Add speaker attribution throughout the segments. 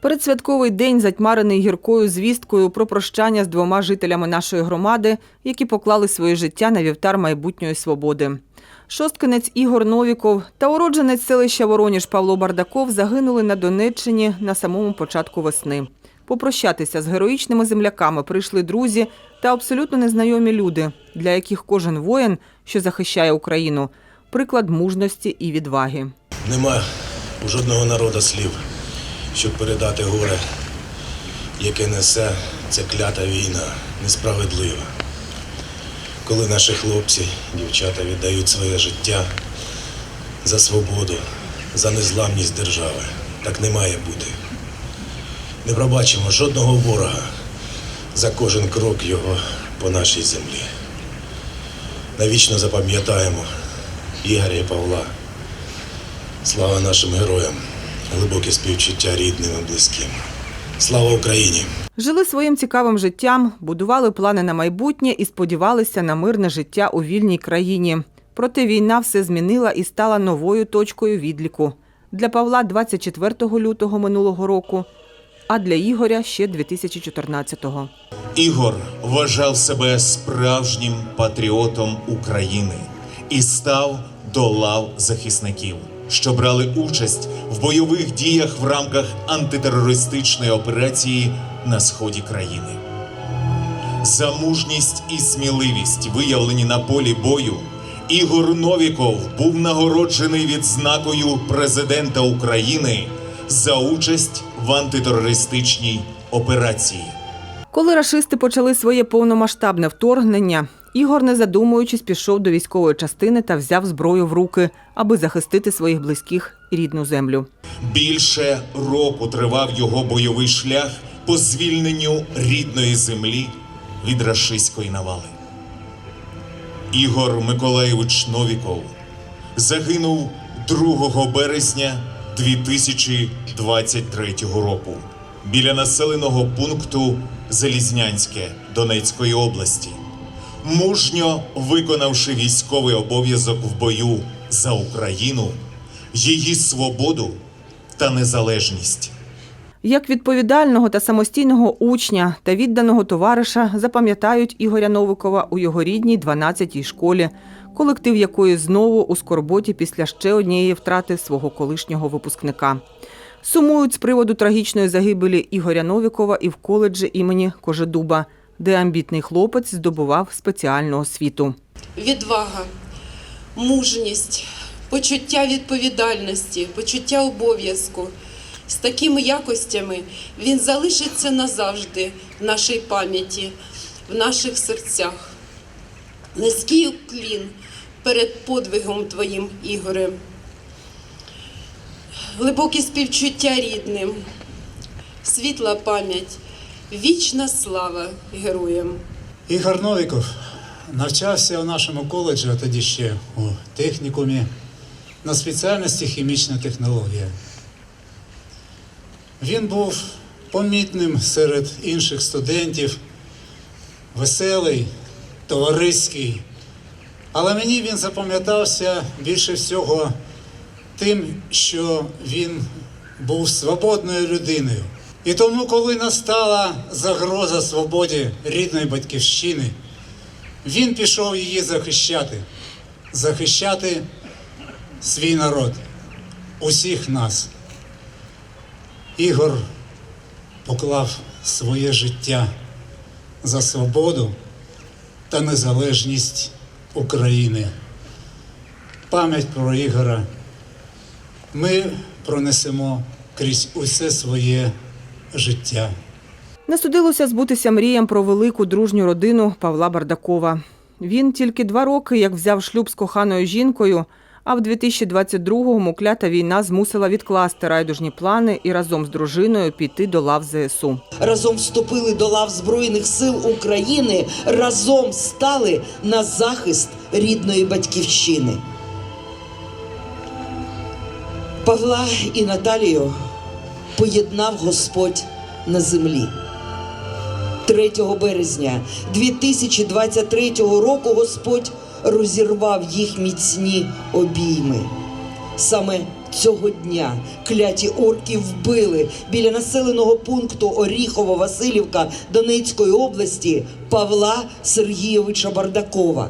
Speaker 1: Передсвятковий день затьмарений гіркою звісткою про прощання з двома жителями нашої громади, які поклали своє життя на вівтар майбутньої свободи. Шосткинець Ігор Новіков та уродженець селища Вороніж Павло Бардаков загинули на Донеччині на самому початку весни. Попрощатися з героїчними земляками прийшли друзі та абсолютно незнайомі люди, для яких кожен воїн, що захищає Україну, приклад мужності і відваги.
Speaker 2: Нема жодного народу слів, щоб передати горе, яке несе ця клята війна, несправедлива. Коли наші хлопці, дівчата віддають своє життя за свободу, за незламність держави, так не має бути. Не пробачимо жодного ворога за кожен крок його по нашій землі. Навічно запам'ятаємо Ігоря і Павла. Слава нашим героям, глибоке співчуття рідним і близьким. Слава Україні!
Speaker 1: Жили своїм цікавим життям, будували плани на майбутнє і сподівалися на мирне життя у вільній країні. Проте війна все змінила і стала новою точкою відліку. Для Павла 24 лютого минулого року, а для Ігоря ще 2014-го.
Speaker 3: Ігор вважав себе справжнім патріотом України і став до лав захисників, що брали участь в бойових діях в рамках антитерористичної операції на сході країни. За мужність і сміливість, виявлені на полі бою, Ігор Новіков був нагороджений відзнакою президента України за участь в антитерористичній операції.
Speaker 1: Коли рашисти почали своє повномасштабне вторгнення, Ігор, не задумуючись, пішов до військової частини та взяв зброю в руки, аби захистити своїх близьких і рідну землю.
Speaker 3: Більше року тривав його бойовий шлях по звільненню рідної землі від рашистської навали. Ігор Миколаєвич Новіков загинув 2 березня 2023 року біля населеного пункту Залізнянське Донецької області, мужньо виконавши військовий обов'язок в бою за Україну, її свободу та незалежність.
Speaker 1: Як відповідального та самостійного учня та відданого товариша запам'ятають Ігоря Новикова у його рідній 12-й школі, колектив якої знову у скорботі після ще однієї втрати свого колишнього випускника. Сумують з приводу трагічної загибелі Ігоря Новікова і в коледжі імені Кожедуба, де амбітний хлопець здобував спеціальну освіту.
Speaker 4: відвага, мужність, почуття відповідальності, почуття обов'язку. З такими якостями він залишиться назавжди в нашій пам'яті, в наших серцях. Низький уклін перед подвигом твоїм, Ігоре. Глибокі співчуття рідним, світла пам'ять, вічна слава героям.
Speaker 5: Ігор Новіков навчався у нашому коледжі, а тоді ще у технікумі, на спеціальності хімічна технологія. Він був помітним серед інших студентів, веселий, товариський. Але мені він запам'ятався більше всього тим, що він був свободною людиною. І тому, коли настала загроза свободі рідної батьківщини, він пішов її захищати, захищати свій народ, усіх нас. Ігор поклав своє життя за свободу та незалежність України. Пам'ять про Ігора ми пронесемо крізь усе своє життя.
Speaker 1: Не судилося збутися мріям про велику дружню родину Павла Бардакова. Він тільки два роки, як взяв шлюб з коханою жінкою, а в 2022-му клята війна змусила відкласти райдужні плани і разом з дружиною піти до лав ЗСУ.
Speaker 6: разом вступили до лав Збройних сил України, разом стали на захист рідної батьківщини. Павла і Наталію поєднав Господь на землі. 3 березня 2023 року Господь розірвав їх міцні обійми. Саме цього дня кляті орки вбили біля населеного пункту Оріхово-Василівка Донецької області Павла Сергійовича Бардакова.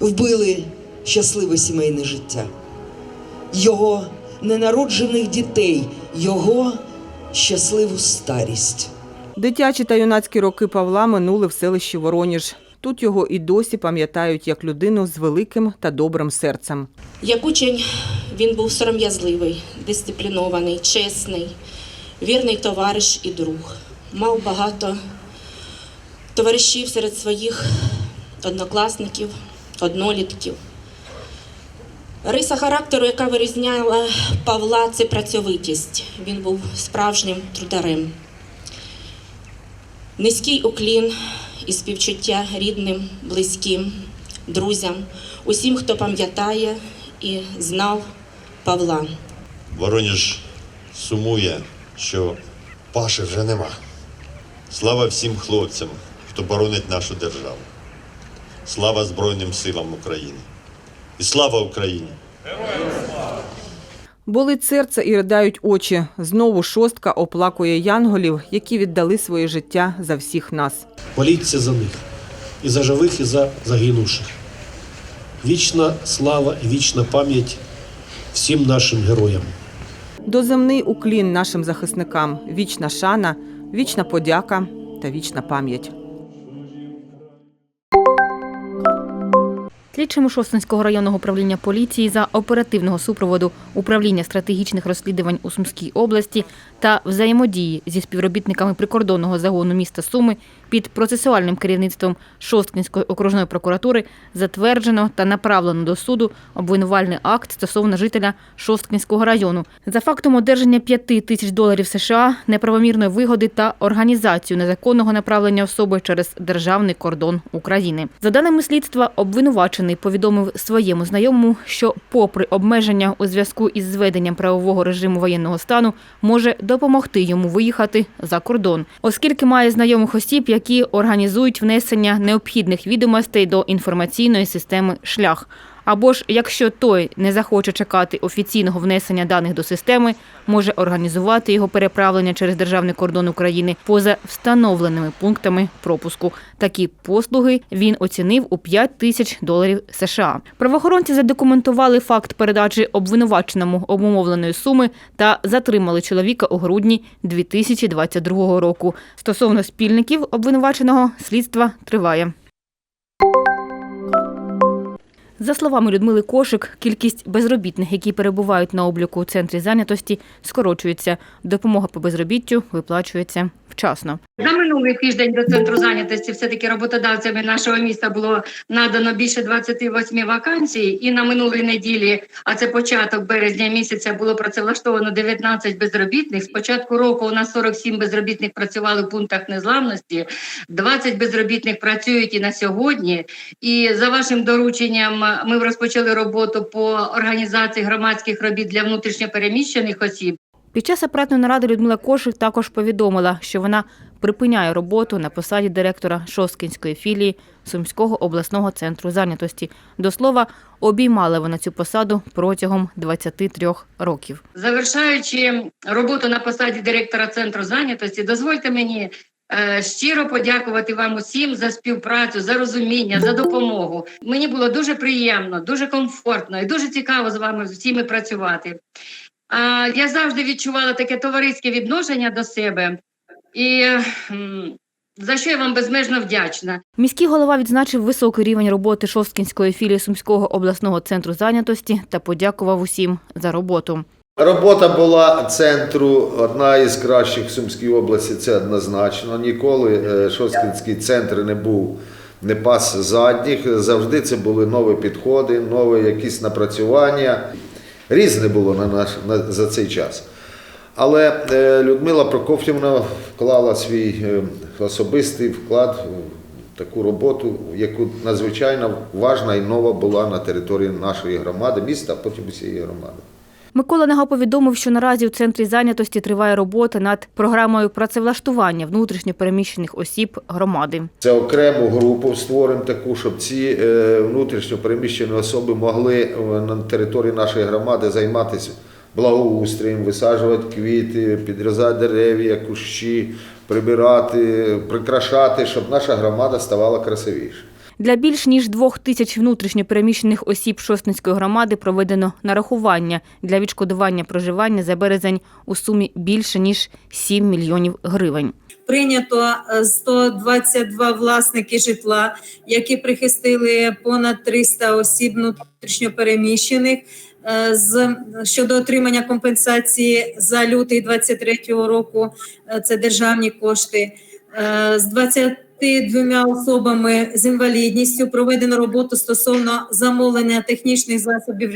Speaker 6: Вбили щасливе сімейне життя, його ненароджених дітей, його щасливу старість.
Speaker 1: Дитячі та юнацькі роки Павла минули в селищі Вороніж. Тут його і досі пам'ятають як людину з великим та добрим серцем.
Speaker 7: Як учень він був сором'язливий, дисциплінований, чесний, вірний товариш і друг. Мав багато товаришів серед своїх однокласників, однолітків. Риса характеру, яка вирізняла Павла, це працьовитість. Він був справжнім трударем. Низький уклін і співчуття рідним, близьким, друзям, усім, хто пам'ятає і знав Павла.
Speaker 8: Вороніж сумує, що Паші вже нема. Слава всім хлопцям, хто боронить нашу державу. Слава Збройним силам України. І слава Україні!
Speaker 1: Болить серце і riдають очі. Знову шостка оплакує янголів, які віддали своє життя за всіх нас.
Speaker 9: Моліться за них, і за живих, і за загинувших. Вічна слава і вічна пам'ять всім нашим героям.
Speaker 1: Доземний уклін нашим захисникам, вічна шана, вічна подяка та вічна пам'ять.
Speaker 10: Слідчими Шостинського районного управління поліції за оперативного супроводу управління стратегічних розслідувань у Сумській області та взаємодії зі співробітниками прикордонного загону міста Суми під процесуальним керівництвом Шосткинської окружної прокуратури затверджено та направлено до суду обвинувальний акт стосовно жителя Шосткинського району за фактом одержання 5 тисяч доларів США, неправомірної вигоди та організацію незаконного направлення особи через державний кордон України. За даними слідства, обвинувачений повідомив своєму знайомому, що, попри обмеження у зв'язку із зведенням правового режиму воєнного стану, може допомогти йому виїхати за кордон, оскільки має знайомих осіб, які організують внесення необхідних відомостей до інформаційної системи шлях. Або ж якщо той не захоче чекати офіційного внесення даних до системи, може організувати його переправлення через державний кордон України поза встановленими пунктами пропуску. Такі послуги він оцінив у 5 тисяч доларів США. Правоохоронці задокументували факт передачі обвинуваченому обумовленої суми та затримали чоловіка у грудні 2022 року. Стосовно спільників обвинуваченого слідства триває. За словами Людмили Кошик, кількість безробітних, які перебувають на обліку у центрі зайнятості, скорочується. Допомога по безробіттю виплачується вчасно.
Speaker 11: За минулий тиждень до центру зайнятості все-таки роботодавцями нашого міста було надано більше 28 вакансій. І на минулій неділі, а це початок березня місяця, було працевлаштовано 19 безробітних. З початку року у нас 47 безробітних працювали в пунктах незламності, 20 безробітних працюють і на сьогодні. І за вашим дорученням ми розпочали роботу по організації громадських робіт для внутрішньопереміщених осіб.
Speaker 10: Під час апаратної наради Людмила Кошик також повідомила, що вона припиняє роботу на посаді директора Шосткінської філії Сумського обласного центру зайнятості. До слова, обіймала вона цю посаду протягом 23 років.
Speaker 11: Завершаючи роботу на посаді директора центру зайнятості, дозвольте мені щиро подякувати вам усім за співпрацю, за розуміння, за допомогу. Мені було дуже приємно, дуже комфортно і дуже цікаво з вами всіми працювати. А, я завжди відчувала таке товариське відношення до себе, і за що я вам безмежно вдячна.
Speaker 10: Міський голова відзначив високий рівень роботи Шосткінської філії Сумського обласного центру зайнятості та подякував усім за роботу.
Speaker 12: Робота була центру одна із кращих в Сумській області, це однозначно. Ніколи е, Шосткінський центр не був не пас задніх. Завжди це були нові підходи, нові якісь напрацювання. Різне було на наш, на, за цей час. Але е, Людмила Прокоф'євна вклала свій е, особистий вклад в таку роботу, яку надзвичайно важна і нова була на території нашої громади, міста, а потім усієї громади.
Speaker 10: Микола Нега повідомив, що наразі у центрі зайнятості триває робота над програмою працевлаштування внутрішньопереміщених осіб громади.
Speaker 12: Це окрему групу створимо таку, щоб ці е, внутрішньо переміщені особи могли е, на території нашої громади займатися благоустроєм, висаджувати квіти, підрізати дерев'я, кущі, прибирати, прикрашати, щоб наша громада ставала красивіше.
Speaker 10: Для більш ніж двох тисяч внутрішньопереміщених осіб шосницької громади проведено нарахування для відшкодування проживання за березень у сумі більше ніж 7 мільйонів гривень.
Speaker 13: Прийнято е, 122 власники житла, які прихистили понад 300 осіб внутрішньопереміщених. Е, з щодо отримання компенсації за лютий 23-го року е, це державні кошти з 20 ти двома особами з інвалідністю проведено роботу стосовно замовлення технічних засобів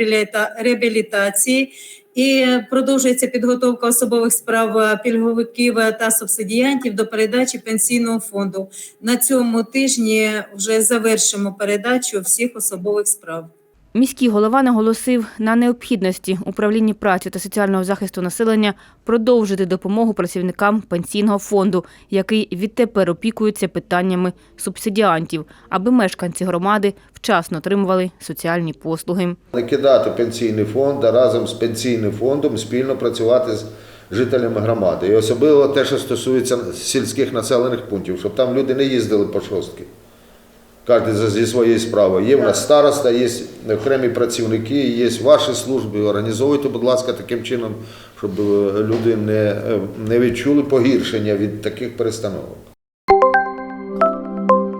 Speaker 13: реабілітації і продовжується підготовка особових справ е, пільговиків е, та субсидіантів до передачі пенсійного фонду. На цьому тижні вже завершимо передачу всіх особових справ.
Speaker 10: Міський голова наголосив на необхідності управління праці та соціального захисту населення продовжити допомогу працівникам пенсійного фонду, який відтепер опікується питаннями субсидіантів, аби мешканці громади вчасно отримували соціальні послуги.
Speaker 12: Не кидати пенсійний фонд, а разом з пенсійним фондом спільно працювати з жителями громади. І особливо те, що стосується сільських населених пунктів, щоб там люди не їздили по шостки. Кожен за- зі своєю справою. Є в нас староста, є окремі працівники, є ваші служби. Організовуйте, будь ласка, таким чином, щоб е, люди не, е, не відчули погіршення від таких перестановок.